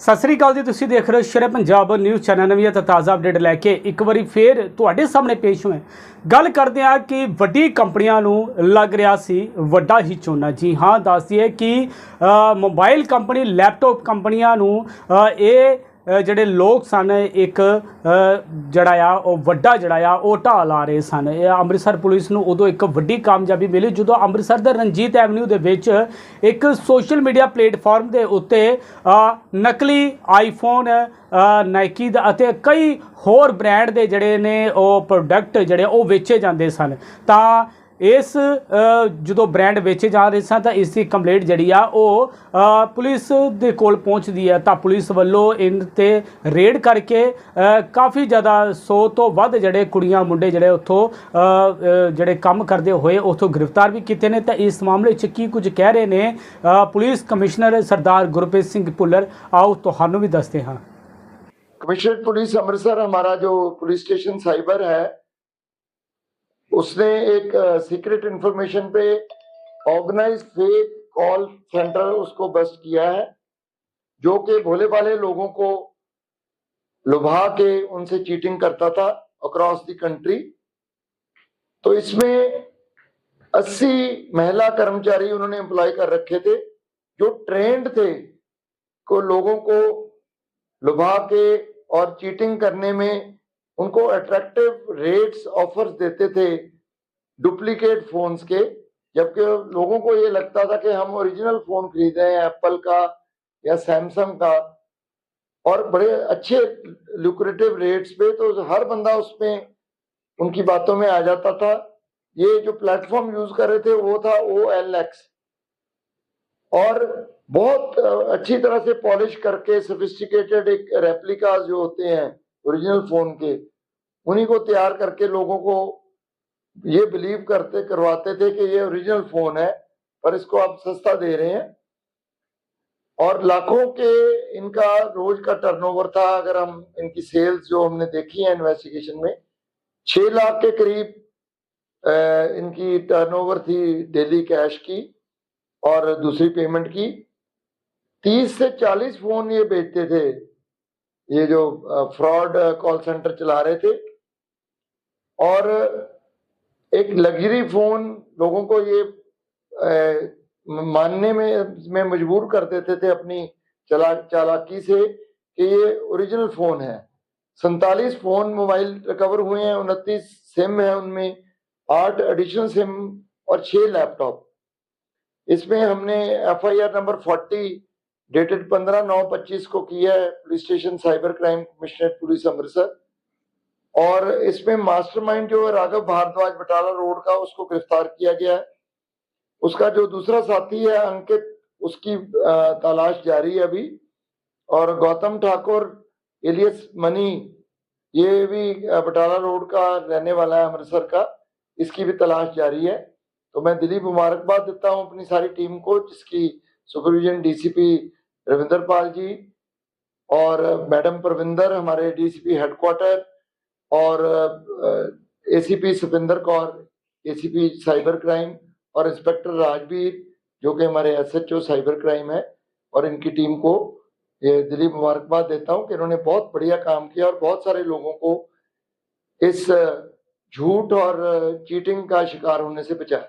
ਸਤਿ ਸ੍ਰੀ ਅਕਾਲ ਜੀ ਤੁਸੀਂ ਦੇਖ ਰਹੇ ਹੋ ਸ਼ੇਰੇ ਪੰਜਾਬ ਨਿਊਜ਼ ਚੈਨਲ ਨਵੀਂ ਅਤੇ ਤਾਜ਼ਾ ਅਪਡੇਟ ਲੈ ਕੇ ਇੱਕ ਵਾਰੀ ਫੇਰ ਤੁਹਾਡੇ ਸਾਹਮਣੇ ਪੇਸ਼ ਹੋਏ। ਗੱਲ ਕਰਦੇ ਹਾਂ ਕਿ ਵੱਡੀ ਕੰਪਨੀਆਂ ਨੂੰ ਲੱਗ ਰਿਹਾ ਸੀ ਵੱਡਾ ਹੀ ਝੋਨਾ। ਜੀ ਹਾਂ ਦੱਸਦੀਏ ਕਿ ਅ, ਮੋਬਾਈਲ ਕੰਪਨੀ ਲੈਪਟਾਪ ਕੰਪਨੀਆਂ ਨੂੰ ਇਹ ਜਿਹੜੇ ਲੋਕ ਸਨ, ਇੱਕ ਜਿਹੜਾ ਆ, ਉਹ ਵੱਡਾ ਜਿਹੜਾ ਆ, ਉਹ ਢਾਲ ਲਾ ਰਹੇ ਸਨ। ਇਹ ਅੰਮ੍ਰਿਤਸਰ ਪੁਲਿਸ ਨੂੰ ਉਦੋਂ ਇੱਕ ਵੱਡੀ ਕਾਮਯਾਬੀ ਮਿਲੀ, ਜਦੋਂ ਅੰਮ੍ਰਿਤਸਰ ਦੇ ਰਣਜੀਤ ਐਵਨਿਊ ਦੇ ਵਿੱਚ ਇੱਕ ਸੋਸ਼ਲ ਮੀਡੀਆ ਪਲੇਟਫਾਰਮ ਦੇ ਉੱਤੇ ਨਕਲੀ ਆਈਫੋਨ ਨਾਈਕੀ ਦਾ ਅਤੇ ਕਈ ਹੋਰ ਬ੍ਰਾਂਡ ਦੇ ਜਿਹੜੇ ਨੇ ਉਹ ਪ੍ਰੋਡਕਟ ਜਿਹੜੇ ਉਹ ਵੇਚੇ ਜਾਂਦੇ ਸਨ। ਤਾਂ ਇਸ ਅ, ਜਦੋਂ ਬ੍ਰਾਂਡ ਵੇਚੇ ਜਾ ਰਹੇ ਸਨ ਤਾਂ ਇਸ ਦੀ ਕੰਪਲੇਂਟ ਜਿਹੜੀ ਆ ਉਹ ਅ, ਪੁਲਿਸ ਦੇ ਕੋਲ ਪਹੁੰਚਦੀ ਹੈ ਤਾਂ ਪੁਲਿਸ ਵੱਲੋਂ ਇਨ ਤੇ ਰੇਡ ਕਰਕੇ ਅ, ਕਾਫੀ ਜ਼ਿਆਦਾ 100 ਤੋਂ ਵੱਧ ਜਿਹੜੇ ਕੁੜੀਆਂ ਮੁੰਡੇ ਜਿਹੜੇ ਉੱਥੋਂ ਅ, ਅ, ਜਿਹੜੇ ਕੰਮ ਕਰਦੇ ਹੋਏ ਉੱਥੋਂ ਗ੍ਰਿਫਤਾਰ ਵੀ ਕੀਤੇ ਨੇ ਤਾਂ ਇਸ ਮਾਮਲੇ 'ਚ ਕੀ ਕੁਝ ਕਹਿ ਰਹੇ ਨੇ ਅ, ਪੁਲਿਸ ਕਮਿਸ਼ਨਰ ਸਰਦਾਰ ਗੁਰਪ੍ਰੀਤ ਸਿੰਘ ਭੁੱਲਰ ਆਓ ਤੁਹਾਨੂੰ ਵੀ ਦੱਸਦੇ ਹਾਂ कमिश्नरेट पुलिस अमृतसर हमारा जो पुलिस स्टेशन साइबर है उसने एक सीक्रेट इंफॉर्मेशन पे ऑर्गेनाइज फेक कॉल सेंटर उसको बस्ट किया है, जो कि भोले भाले लोगों को लुभा के उनसे चीटिंग करता था अक्रॉस द कंट्री तो इसमें 80 महिला कर्मचारी उन्होंने एम्प्लॉय कर रखे थे, जो ट्रेंड थे, को लोगों को लुभा के और चीटिंग करने में उनको अट्रैक्टिव रेट्स ऑफर्स देते थे डुप्लीकेट फोन्स के, जबकि लोगों को ये लगता था कि हम ओरिजिनल फ़ोन खरीद रहे हैं एप्पल का या सैमसंग का, और बड़े अच्छे लुक्रेटिव रेट्स पे तो हर बंदा उसमें उनकी बातों में आ जाता था। ये जो प्लेटफॉर्म यूज़ कर रहे थे वो था ओ एल एक्स और बहुत अच्छी तरह से पॉलिश करके सोफिस्टिकेटेड एक रेप्लिकास जो होते हैं ओरिजिनल फ़ोन के उन्हीं को तैयार करके लोगों को ये बिलीव करते, करवाते थे कि ये ओरिजिनल फ़ोन है, पर इसको आप सस्ता दे रहे हैं। और लाखों के इनका रोज का टर्नओवर था, अगर हम इनकी सेल्स जो हमने देखी है इन्वेस्टिगेशन में, छह लाख के करीब इनकी टर्नओवर थी डेली कैश की और दूसरी पेमेंट की। तीस से चालीस फ़ोन ये बेचते थे, ये जो फ्रॉड कॉल सेंटर चला रहे थे। और एक लग्जरी फ़ोन लोगों को ये अ, मानने में में मजबूर कर देते थे अपनी चला चालाकी से कि ये ओरिजिनल फ़ोन है। सैतालीस फ़ोन मोबाइल रिकवर हुए हैं उनतीस सिम है उनमें आठ एडिशनल सिम और छह लैपटॉप इसमें हमने F I R number forty dated पंद्रह नौ पच्चीस को किया है police station cyber crime commissionerate police Amritsar. और इसमें मास्टरमाइंड जो है राघव भारद्वाज बटाला रोड का उसको गिरफ़्तार किया गया है। उसका जो दूसरा साथी है अंकित, उसकी तलाश जारी है अभी। और गौतम ठाकुर, एलियस मनी, ये भी बटाला रोड का रहने वाला है अमृतसर का, इसकी भी तलाश जारी है। तो मैं दिलीप मुबारकबाद देता हूँ अपनी सारी टीम को, जिसकी सुपरविजन डीसीपी रविंदर पाल जी और मैडम परविंदर, हमारे डीसीपी हेडक्वार्टर और ACP Supinder Kaur ACP cyber crime और इंस्पेक्टर राजवीर जो कि हमारे एसएचओ साइबर क्राइम है, और इनकी टीम को ये दिलीप मुबारकबाद देता हूँ कि इन्होंने बहुत बढ़िया काम किया और बहुत सारे लोगों को इस झूठ और चीटिंग का शिकार होने से बचाया।